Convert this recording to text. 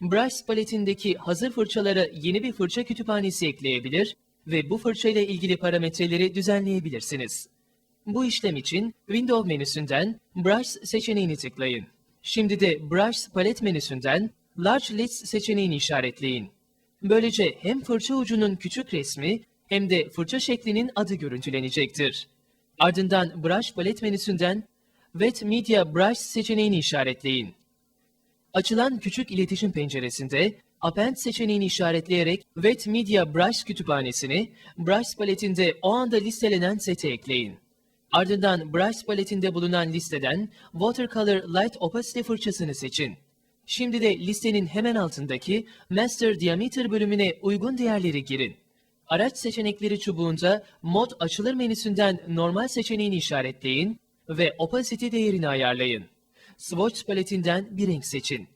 Brush paletindeki hazır fırçalara yeni bir fırça kütüphanesi ekleyebilir ve bu fırça ile ilgili parametreleri düzenleyebilirsiniz. Bu işlem için Window menüsünden Brush seçeneğini tıklayın. Şimdi de Brush palet menüsünden Large Lids seçeneğini işaretleyin. Böylece hem fırça ucunun küçük resmi hem de fırça şeklinin adı görüntülenecektir. Ardından Brush palet menüsünden Wet Media Brush seçeneğini işaretleyin. Açılan küçük iletişim penceresinde Append seçeneğini işaretleyerek Wet Media Brush kütüphanesini Brush paletinde o anda listelenen sete ekleyin. Ardından Brush paletinde bulunan listeden Watercolor Light Opacity fırçasını seçin. Şimdi de listenin hemen altındaki Master Diameter bölümüne uygun değerleri girin. Araç seçenekleri çubuğunda Mod açılır menüsünden normal seçeneğini işaretleyin ve opacity değerini ayarlayın. Swatch paletinden bir renk seçin.